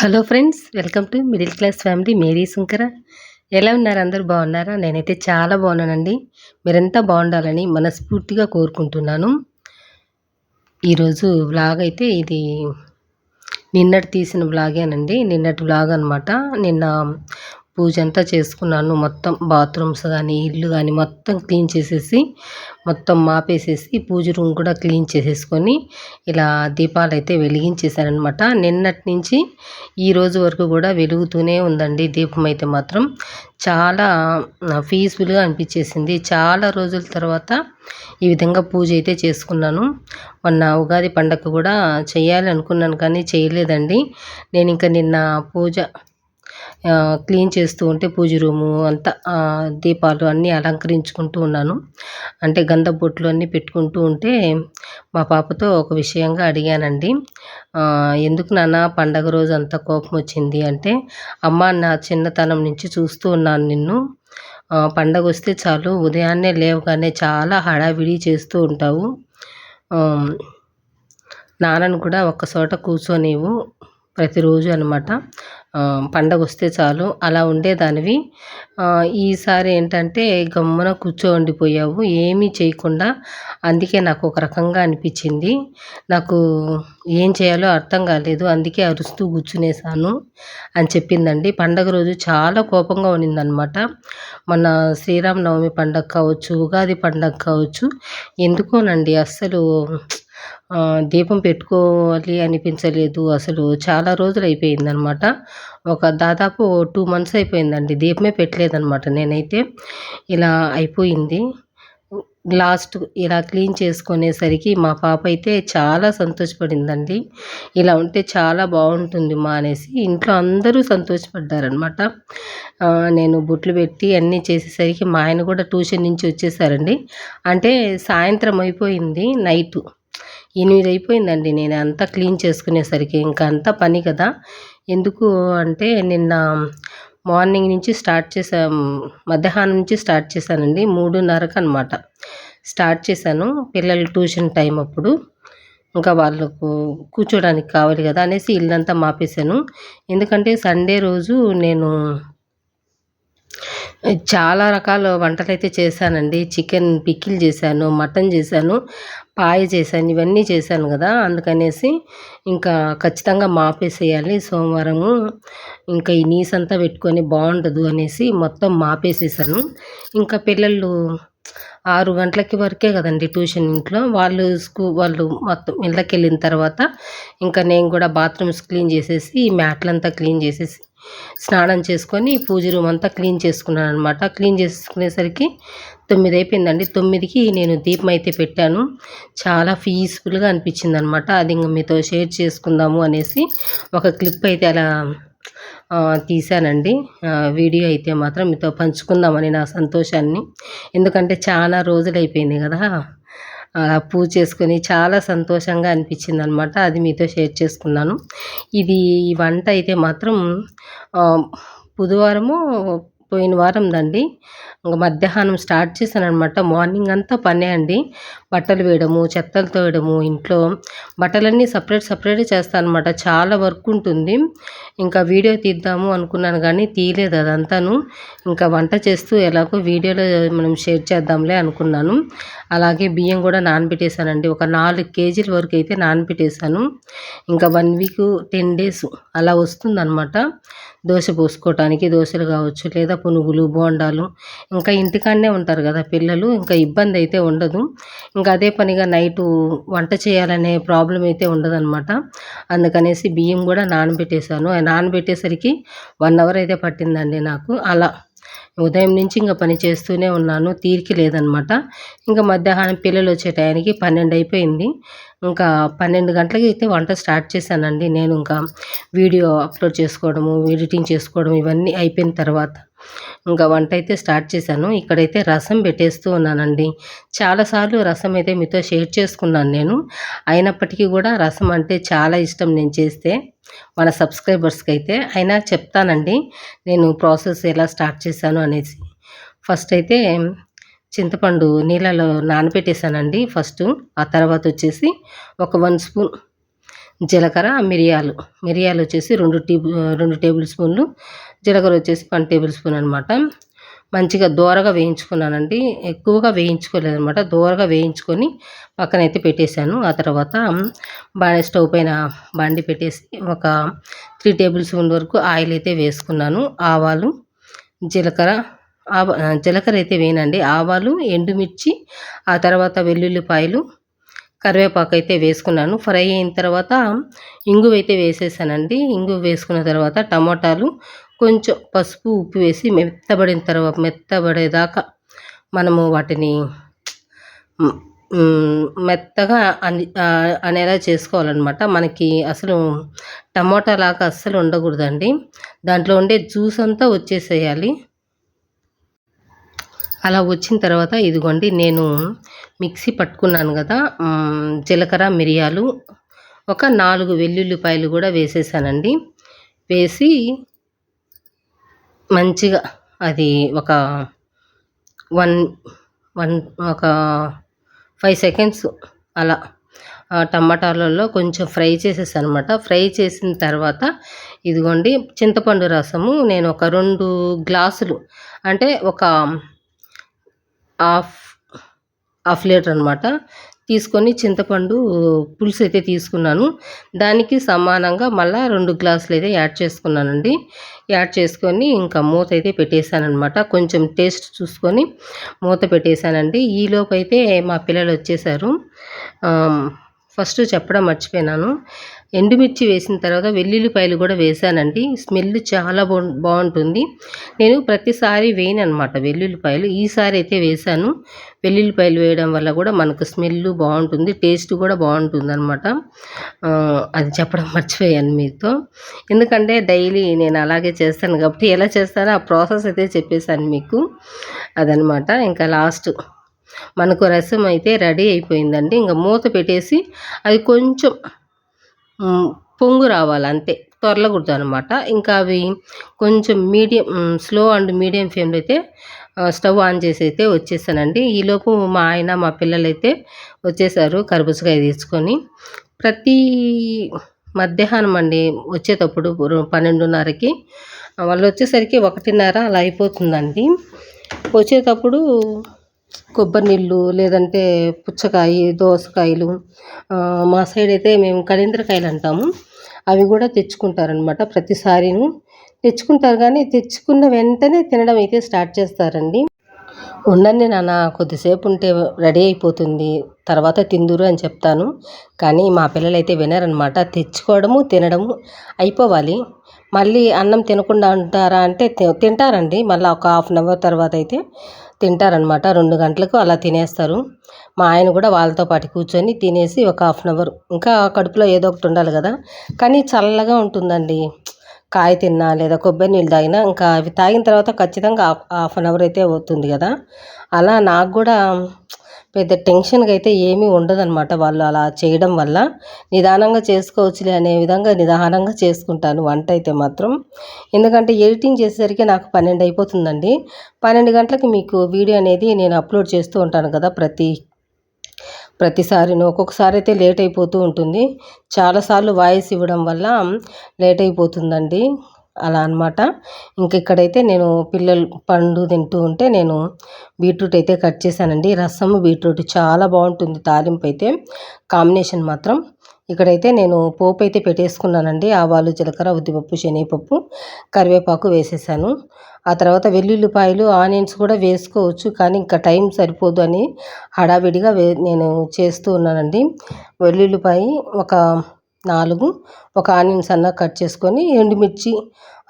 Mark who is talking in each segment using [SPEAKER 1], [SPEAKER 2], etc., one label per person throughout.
[SPEAKER 1] Hello friends welcome to middle class family. Mary Shankara. ఎలా ఉన్నారు? అందరూ బాగున్నారా? నేనైతే చాలా బాగున్నానండి. మీరంతా బాగుండాలని మనస్ఫూర్తిగా కోరుకుంటున్నాను. ఈరోజు వ్లాగ్ అయితే ఇది నిన్నటి తీసిన వ్లాగేనండి నిన్నటి వ్లాగ్ అనమాట నిన్న పూజ అంతా చేసుకున్నాను. మొత్తం బాత్రూమ్స్ కానీ ఇల్లు కానీ మొత్తం క్లీన్ చేసేసి మొత్తం మాపేసేసి పూజ రూమ్ కూడా క్లీన్ చేసేసుకొని ఇలా దీపాలు అయితే వెలిగించేసానమాట నిన్నటి నుంచి ఈ రోజు వరకు కూడా వెలుగుతూనే ఉందండి దీపం అయితే మాత్రం. చాలా పీస్ఫుల్గా అనిపించేసింది. చాలా రోజుల తర్వాత ఈ విధంగా పూజ అయితే చేసుకున్నాను. మొన్న ఉగాది పండగ కూడా చేయాలి అనుకున్నాను కానీ చేయలేదండి నేను ఇంకా నిన్న పూజ క్లీన్ చేస్తూ ఉంటే పూజ రూము అంతా దీపాలు అన్నీ అలంకరించుకుంటూ ఉన్నాను. అంటే గంధ బొట్లు అన్నీ పెట్టుకుంటూ ఉంటే మా పాపతో ఒక విషయంగా అడిగానండి. ఎందుకు నాన్న పండగ రోజు అంత కోపం వచ్చింది అంటే అమ్మ నా చిన్నతనం నుంచి చూస్తూ ఉన్నాను నిన్ను. పండగ వస్తే చాలు ఉదయాన్నే లేవగానే చాలా హడావిడి చేస్తూ ఉంటావు. నాన్నను కూడా ఒక్క చోట కూర్చోనివ్వు. ప్రతిరోజు అనమాట పండగ వస్తే చాలు. అలా ఉండేదానివి. ఈసారి ఏంటంటే గమ్మున కూర్చో ఉండిపోయావు ఏమీ చేయకుండా అందుకే నాకు ఒక రకంగా అనిపించింది. నాకు ఏం చేయాలో అర్థం కాలేదు. అందుకే అరుస్తూ కూర్చునేసాను అని చెప్పిందండి. పండగ రోజు చాలా కోపంగా ఉన్నిందనమాట మన శ్రీరామనవమి పండగ కావచ్చు ఉగాది పండగ కావచ్చు ఎందుకోనండి అస్సలు దీపం పెట్టుకోవాలి అనిపించలేదు. అసలు చాలా రోజులు అయిపోయిందనమాట ఒక దాదాపు టూ మంత్స్ అయిపోయిందండి. దీపమే పెట్టలేదనమాట నేనైతే. ఇలా అయిపోయింది. లాస్ట్ ఇలా క్లీన్ చేసుకునేసరికి మా పాప అయితే చాలా సంతోషపడిందండి. ఇలా ఉంటే చాలా బాగుంటుంది మా అనేసి ఇంట్లో అందరూ సంతోషపడ్డారనమాట నేను బుట్లు పెట్టి అన్నీ చేసేసరికి మా ఆయన కూడా ట్యూషన్ నుంచి వచ్చేసారండి. అంటే సాయంత్రం అయిపోయింది నైటు. ఎనిమిది అయిపోయిందండి నేను అంతా క్లీన్ చేసుకునేసరికి ఇంకా అంతా పని కదా. ఎందుకు అంటే నిన్న మార్నింగ్ నుంచి స్టార్ట్ చేసాం మధ్యాహ్నం నుంచి స్టార్ట్ చేశానండి. మూడున్నరకు అనమాట స్టార్ట్ చేశాను. పిల్లలు ట్యూషన్ టైం అప్పుడు. ఇంకా వాళ్ళకు కూర్చోడానికి కావాలి కదా అనేసి ఇల్లంతా మాపేశాను. ఎందుకంటే సండే రోజు నేను చాలా రకాల వంటలైతే చేశానండి. చికెన్ పికిల్ చేశాను మటన్ చేశాను పాయ చేశాను ఇవన్నీ చేశాను కదా. అందుకనేసి ఇంకా ఖచ్చితంగా మాపేసేయాలి. సోమవారము ఇంకా ఈ నీసంతా పెట్టుకొని బాగుండదు అనేసి మొత్తం మాపేసేసాను. ఇంకా పిల్లలు ఆరు గంటలకి వరకే కదండి ట్యూషన్ ఇంట్లో. వాళ్ళు స్కూ వాళ్ళు మొత్తం ఇళ్ళకి వెళ్ళిన తర్వాత ఇంకా నేను కూడా బాత్రూమ్స్ క్లీన్ చేసేసి మ్యాట్లంతా క్లీన్ చేసేసి స్నానం చేసుకొని పూజ రూమ్ అంతా క్లీన్ చేసుకున్నాను అనమాట క్లీన్ చేసుకునేసరికి తొమ్మిది అయిపోయిందండి తొమ్మిదికి నేను దీపం అయితే పెట్టాను. చాలా పీస్ఫుల్గా అనిపించింది అనమాట అది ఇంకా మీతో షేర్ చేసుకుందాము అనేసి ఒక క్లిప్ అయితే అలా తీశానండి. వీడియో అయితే మాత్రం మీతో పంచుకుందామని నా సంతోషాన్ని. ఎందుకంటే చాలా రోజులు అయిపోయింది కదా. అలా పూజ చేసుకొని చాలా సంతోషంగా అనిపించింది అనమాట అది మీతో షేర్ చేసుకున్నాను. ఇది ఈ వంట అయితే మాత్రం బుధవారము పోయిన వారం దండి ఇంకా మధ్యాహ్నం స్టార్ట్ చేశాను అనమాట మార్నింగ్ అంతా పనే అండి. బట్టలు వేయడము చెత్తలు తోయడము ఇంట్లో బట్టలన్నీ సపరేట్ సపరేట్ చేస్తాను అనమాట చాలా వర్క్ ఉంటుంది. ఇంకా వీడియో తీద్దాము అనుకున్నాను కానీ తీయలేదు అదంతాను. ఇంకా వంట చేస్తూ ఎలాగో వీడియోలో మనం షేర్ చేద్దాంలే అనుకున్నాను. అలాగే బియ్యం కూడా నానబెట్టేశానండి. ఒక నాలుగు కేజీల వరకు అయితే నానబెట్టేశాను. ఇంకా వన్ వీక్ టెన్ డేస్ అలా వస్తుందన్నమాట. దోశ పోసుకోవటానికి దోశలు కావచ్చు లేదా పునుగులు బోండాలు. ఇంకా ఇంటికాడనే ఉంటారు కదా పిల్లలు ఇంకా ఇబ్బంది అయితే ఉండదు. ఇంకా అదే పనిగా నైటు వంట చేయాలనే ప్రాబ్లం అయితే ఉండదన్నమాట. అందుకనేసి బియ్యం కూడా నానబెట్టేశాను. నానబెట్టేసరికి వన్ అవర్ అయితే పట్టిందండి నాకు. అలా ఉదయం నుంచి ఇంకా పని చేస్తూనే ఉన్నాను. తీరిక లేదనమాట ఇంకా మధ్యాహ్నం పిల్లలు వచ్చే టయానికి పన్నెండు అయిపోయింది. ఇంకా పన్నెండు గంటలకి అయితే వంట స్టార్ట్ చేశానండి. నేను ఇంకా వీడియో అప్లోడ్ చేసుకోవడము ఎడిటింగ్ చేసుకోవడం ఇవన్నీ అయిపోయిన తర్వాత ఇంకా వంట అయితే స్టార్ట్ చేశాను. ఇక్కడైతే రసం పెట్టేస్తూ ఉన్నానండి. చాలాసార్లు రసం అయితే మీతో షేర్ చేసుకున్నాను నేను. అయినప్పటికీ కూడా రసం అంటే చాలా ఇష్టం నేను చేస్తే మన సబ్స్క్రైబర్స్కి అయితే. అయినా చెప్తానండి నేను ప్రాసెస్ ఎలా స్టార్ట్ చేశాను అనేసి. ఫస్ట్ అయితే చింతపండు నీళ్ళలో నానబెట్టేశానండి ఫస్ట్. ఆ తర్వాత వచ్చేసి ఒక వన్ స్పూన్ జీలకర్ర మిరియాలు. మిరియాలు వచ్చేసి రెండు టీ రెండు టేబుల్ స్పూన్లు. జీలకర్ర వచ్చేసి వన్ టేబుల్ స్పూన్ అనమాట మంచిగా దోరగా వేయించుకున్నానండి. ఎక్కువగా వేయించుకోలేదనమాట దోరగా వేయించుకొని పక్కనైతే పెట్టేశాను. ఆ తర్వాత బాగా స్టవ్ పైన బండి పెట్టేసి ఒక త్రీ టేబుల్ స్పూన్ వరకు ఆయిల్ అయితే వేసుకున్నాను. ఆవాలు జీలకర్ర జీలకర్ర అయితే వేయనండి. ఆవాలు ఎండుమిర్చి ఆ తర్వాత వెల్లుల్లిపాయలు కరివేపాకు అయితే వేసుకున్నాను. ఫ్రై అయిన తర్వాత ఇంగువ అయితే వేసేసానండి. ఇంగువ వేసుకున్న తర్వాత టమాటాలు కొంచెం పసుపు ఉప్పు వేసి మెత్తబడిన తర్వాత మెత్తబడేదాకా మనము వాటిని మెత్తగా అని అనేలా చేసుకోవాలన్నమాట. మనకి అసలు టమాటా లాగా అస్సలు ఉండకూడదండి. దాంట్లో ఉండే జ్యూస్ అంతా వచ్చేసేయాలి. అలా వచ్చిన తర్వాత ఇదిగోండి నేను మిక్సీ పట్టుకున్నాను కదా జీలకర్ర మిరియాలు ఒక నాలుగు వెల్లుల్లిపాయలు కూడా వేసేసానండి. వేసి మంచిగా అది ఒక వన్ వన్ ఒక ఫైవ్ సెకండ్స్ అలా టమాటాలలో కొంచెం ఫ్రై చేసేసాను అనమాట ఫ్రై చేసిన తర్వాత ఇదిగోండి చింతపండు రసము నేను ఒక రెండు గ్లాసులు అంటే ఒక హాఫ్ హాఫ్ లీటర్ అనమాట తీసుకొని చింతపండు పులుసు అయితే తీసుకున్నాను. దానికి సమానంగా మళ్ళీ రెండు గ్లాసులు అయితే యాడ్ చేసుకున్నానండి. యాడ్ చేసుకొని ఇంకా మూత అయితే పెట్టేశానమాట కొంచెం టేస్ట్ చూసుకొని మూత పెట్టేశానండి. ఈలోపు అయితే మా పిల్లలు వచ్చేసారు. ఫస్ట్ చెప్పడం మర్చిపోయినాను. ఎండుమిర్చి వేసిన తర్వాత వెల్లుల్లిపాయలు కూడా వేసానండి. స్మెల్ చాలా బాగు బాగుంటుంది. నేను ప్రతిసారి వేయను అనమాట వెల్లుల్లిపాయలు. ఈసారి అయితే వేసాను. వెల్లుల్లిపాయలు వేయడం వల్ల కూడా మనకు స్మెల్ బాగుంటుంది టేస్ట్ కూడా బాగుంటుంది అనమాట అది చెప్పడం మర్చిపోయాను మీతో. ఎందుకంటే డైలీ నేను అలాగే చేస్తాను కాబట్టి ఎలా చేస్తానో ఆ ప్రాసెస్ అయితే చెప్పేశాను మీకు. అదనమాట ఇంకా లాస్ట్ మనకు రసం అయితే రెడీ అయిపోయిందండి. ఇంకా మూత పెట్టేసి అది కొంచెం పొంగు రావాలి అంతే త్వరలకూడదు అనమాట ఇంకా అవి కొంచెం మీడియం స్లో అండ్ మీడియం ఫ్లేమ్లో అయితే స్టవ్ ఆన్ చేసి అయితే వచ్చేసానండి. ఈలోపు మా ఆయన మా పిల్లలు అయితే వచ్చేసారు కర్బూజకాయ తీసుకొని. ప్రతి మధ్యాహ్నం అండి వచ్చేటప్పుడు పన్నెండున్నరకి వాళ్ళు వచ్చేసరికి ఒకటిన్నర అలా అయిపోతుందండి. వచ్చేటప్పుడు కొబ్బరి నీళ్ళు లేదంటే పుచ్చకాయ దోసకాయలు మా సైడ్ అయితే మేము కలింద్రకాయలు అంటాము. అవి కూడా తెచ్చుకుంటారనమాట ప్రతిసారిను. తెచ్చుకుంటారు కానీ తెచ్చుకున్న వెంటనే తినడం అయితే స్టార్ట్ చేస్తారండి. ఉండండి నాన్న కొద్దిసేపు ఉంటే రెడీ అయిపోతుంది. తర్వాత తిందురు అని చెప్తాను. కానీ మా పిల్లలు అయితే వినరనమాట తెచ్చుకోవడము తినడము అయిపోవాలి. మళ్ళీ అన్నం తినకుండా ఉంటారా అంటే తి- తింటారండి. మళ్ళీ ఒక హాఫ్ అన్ అవర్ తర్వాత అయితే. తింటారనమాట రెండు గంటలకు అలా తినేస్తారు. మా ఆయన కూడా వాళ్ళతో పాటు కూర్చొని తినేసి ఒక హాఫ్ అన్ అవర్ ఇంకా కడుపులో ఏదో ఒకటి ఉండాలి కదా. కానీ చల్లగా ఉంటుందండి. కాయ తిన్నా లేదా కొబ్బరి నీళ్ళు తాగినా ఇంకా అవి తాగిన తర్వాత ఖచ్చితంగా హాఫ్ అన్ అవర్ అయితే అవుతుంది కదా. అలా నాకు కూడా పెద్ద టెన్షన్గా అయితే ఏమీ ఉండదన్నమాట వాళ్ళు అలా చేయడం వల్ల. నిదానంగా చేసుకోవచ్చులే అనే విధంగా నిదానంగా చేసుకుంటాను వంట అయితే మాత్రం. ఎందుకంటే ఎడిటింగ్ చేసేసరికి నాకు పన్నెండు అయిపోతుందండి. పన్నెండు గంటలకి మీకు వీడియో అనేది నేను అప్లోడ్ చేస్తూ ఉంటాను కదా ప్రతి ప్రతిసారిను. ఒక్కొక్కసారి అయితే లేట్ అయిపోతూ ఉంటుంది. చాలాసార్లు వాయిస్ ఇవ్వడం వల్ల లేట్ అయిపోతుందండి. అలా అన్నమాట. ఇంక ఇక్కడైతే నేను పిల్లలు పండు తింటూ ఉంటే నేను బీట్రూట్ అయితే కట్ చేశానండి. రసం బీట్రూట్ చాలా బాగుంటుంది తాలింపు అయితే. కాంబినేషన్ మాత్రం. ఇక్కడైతే నేను పోపు అయితే పెట్టేసుకున్నానండి. ఆవాలు జీలకర్ర ఉద్దిపప్పు శనగపప్పు కరివేపాకు వేసేసాను. ఆ తర్వాత వెల్లుల్లిపాయలు ఆనియన్స్ కూడా వేసుకోవచ్చు కానీ ఇంకా టైం సరిపోదు అని హడావిడిగా వే నేను చేస్తూ ఉన్నానండి. వెల్లుల్లిపాయ ఒక నాలుగు ఒక ఆనియన్స్ అన్న కట్ చేసుకొని ఎండుమిర్చి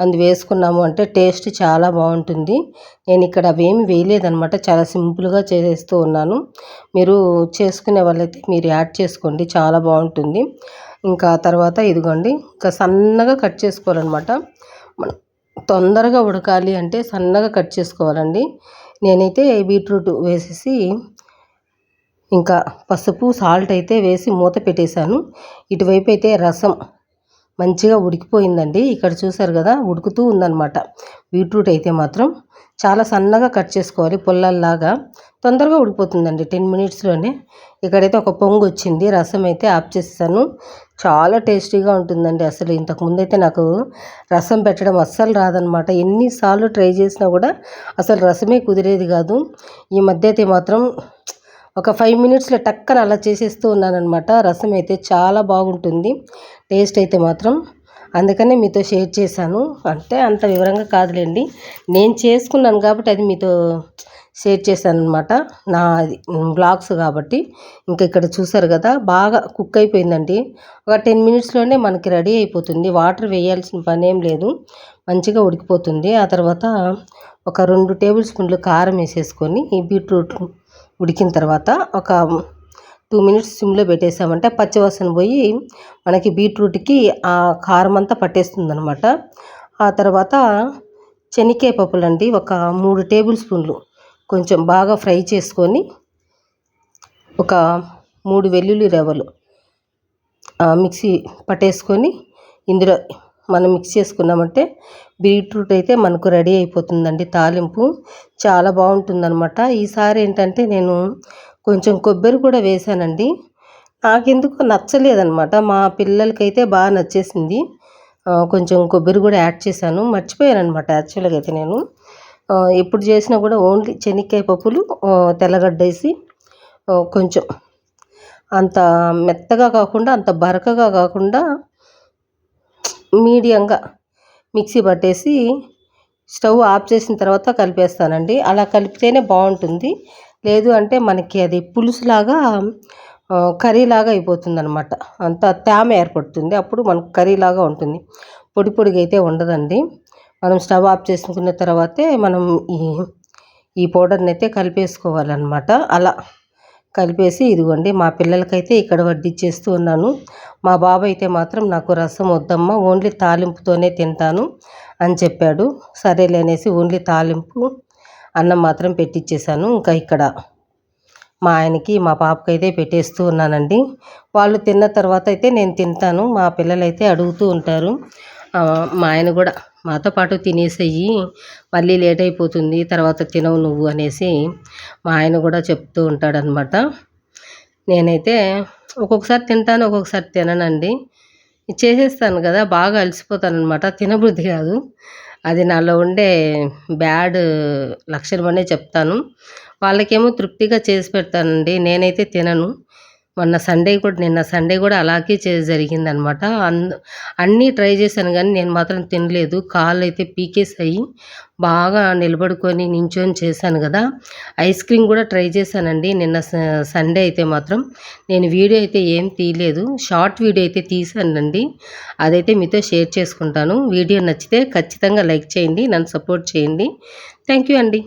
[SPEAKER 1] అందు వేసుకున్నాము. అంటే టేస్ట్ చాలా బాగుంటుంది. నేను ఇక్కడ అవేమి వేయలేదనమాట చాలా సింపుల్గా చేస్తూ ఉన్నాను. మీరు చేసుకునే వాళ్ళైతే మీరు యాడ్ చేసుకోండి. చాలా బాగుంటుంది. ఇంకా తర్వాత ఇదిగోండి. ఇంకా సన్నగా కట్ చేసుకోవాలన్నమాట. మనం తొందరగా ఉడకాలి అంటే సన్నగా కట్ చేసుకోవాలండి. నేనైతే బీట్రూట్ వేసేసి ఇంకా పసుపు సాల్ట్ అయితే వేసి మూత పెట్టేశాను. ఇటువైపు అయితే రసం మంచిగా ఉడికిపోయిందండి. ఇక్కడ చూసారు కదా ఉడుకుతూ ఉందన్నమాట. బీట్రూట్ అయితే మాత్రం చాలా సన్నగా కట్ చేసుకోవాలి పుల్లల్లాగా. తొందరగా ఉడిపోతుందండి టెన్ మినిట్స్లోనే. ఇక్కడైతే ఒక పొంగు వచ్చింది రసం అయితే ఆఫ్ చేస్తాను చాలా టేస్టీగా ఉంటుందండి అసలు. ఇంతకుముందు అయితే నాకు రసం పెట్టడం అస్సలు రాదనమాట ఎన్నిసార్లు ట్రై చేసినా కూడా అసలు రసమే కుదిరేది కాదు. ఈ మధ్య అయితే మాత్రం ఒక ఫైవ్ మినిట్స్లో టక్కన అలా చేసేస్తూ ఉన్నానమాట రసం అయితే చాలా బాగుంటుంది. టేస్ట్ అయితే మాత్రం అందుకనే మీతో షేర్ చేశాను. అంటే అంత వివరంగా కాదులేండి. నేను చేసుకున్నాను కాబట్టి అది మీతో షేర్ చేశాను అనమాట నా బ్లాగ్స్ కాబట్టి. ఇంకా ఇక్కడ చూసారు కదా బాగా కుక్ అయిపోయిందండి. ఒక టెన్ మినిట్స్లోనే మనకి రెడీ అయిపోతుంది. వాటర్ వేయాల్సిన పని ఏం లేదు. మంచిగా ఉడికిపోతుంది. ఆ తర్వాత ఒక రెండు టేబుల్ స్పూన్లు కారం వేసేసుకొని ఈ బీట్రూట్ ఉడికిన తర్వాత ఒక టూ మినిట్స్ సిమ్లో పెట్టేసామంటే పచ్చివాసన పోయి మనకి బీట్రూట్కి ఆ కారం అంతా పట్టేస్తుంది అనమాట ఆ తర్వాత శనక్కాయ పప్పులు అండి ఒక మూడు టేబుల్ స్పూన్లు కొంచెం బాగా ఫ్రై చేసుకొని ఒక మూడు వెల్లుల్లి రవ్వలు మిక్సీ పట్టేసుకొని ఇందులో మనం మిక్స్ చేసుకున్నామంటే బీట్రూట్ అయితే మనకు రెడీ అయిపోతుందండి. తాలింపు చాలా బాగుంటుందన్నమాట. ఈసారి ఏంటంటే నేను కొంచెం కొబ్బరి కూడా వేసానండి నాకెందుకు నచ్చలేదనమాట మా పిల్లలకైతే బాగా నచ్చేసింది. కొంచెం కొబ్బరి కూడా యాడ్ చేశాను. మర్చిపోయాను అనమాట యాక్చువల్గా అయితే నేను. ఎప్పుడు చేసినా కూడా ఓన్లీ శనక్కాయ పప్పులు తెల్లగడ్డ వేసి కొంచెం అంత మెత్తగా కాకుండా అంత బరకగా కాకుండా మీడియంగా మిక్సీ పట్టేసి స్టవ్ ఆఫ్ చేసిన తర్వాత కలిపేస్తానండి. అలా కలిపితేనే బాగుంటుంది. లేదు అంటే మనకి అది పులుసులాగా కర్రీలాగా అయిపోతుంది అనమాట అంత తేమ ఏర్పడుతుంది. అప్పుడు మనకు కర్రీలాగా ఉంటుంది. పొడి పొడిగా అయితే ఉండదండి. మనం స్టవ్ ఆఫ్ చేసుకున్న తర్వాతే మనం ఈ ఈ పౌడర్ని అయితే కలిపేసుకోవాలన్నమాట. అలా. కలిపేసి ఇదిగోండి మా పిల్లలకైతే ఇక్కడ వడ్డిచ్చేస్తూ ఉన్నాను. మా బాబు అయితే మాత్రం నాకు రసం వద్దమ్మా ఓన్లీ తాలింపుతోనే తింటాను అని చెప్పాడు. సరేలే అనేసి ఓన్లీ తాలింపు అన్నం మాత్రం పెట్టించేశాను ఇంకా ఇక్కడ. మా ఆయనకి మా పాపకి అయితే పెట్టేస్తూ ఉన్నానండి. వాళ్ళు తిన్న తర్వాత అయితే నేను తింటాను. మా పిల్లలైతే అడుగుతూ ఉంటారు. మా ఆయన కూడా మాతో పాటు తినేసేయి. మళ్ళీ లేట్ అయిపోతుంది తర్వాత తినవు నువ్వు అనేసి మా ఆయన కూడా చెప్తూ ఉంటాడనమాట నేనైతే ఒక్కొక్కసారి తింటాను ఒక్కొక్కసారి తిననండి. చేసేస్తాను కదా బాగా అలసిపోతాను అనమాట తినబుద్ధి కాదు. అది నాలో ఉండే బ్యాడ్ లక్షణం అనే చెప్తాను. వాళ్ళకేమో తృప్తిగా చేసి పెడతానండి. నేనైతే తినను. మొన్న సండే కూడా నిన్న సండే కూడా అలాగే చే జరిగిందనమాట. అందు అన్నీ ట్రై చేశాను కానీ నేను మాత్రం తినలేదు. కాళ్ళు అయితే పీకేసాయి బాగా నిలబడుకొని నించొని చేశాను కదా. ఐస్ క్రీమ్ కూడా ట్రై చేశానండి. నిన్న సండే అయితే మాత్రం. నేను వీడియో అయితే ఏం తీయలేదు. షార్ట్ వీడియో అయితే తీశానండి. అదైతే మీతో షేర్ చేసుకుంటాను. వీడియో నచ్చితే ఖచ్చితంగా లైక్ చేయండి. నన్ను సపోర్ట్ చేయండి. థ్యాంక్ యూ అండి.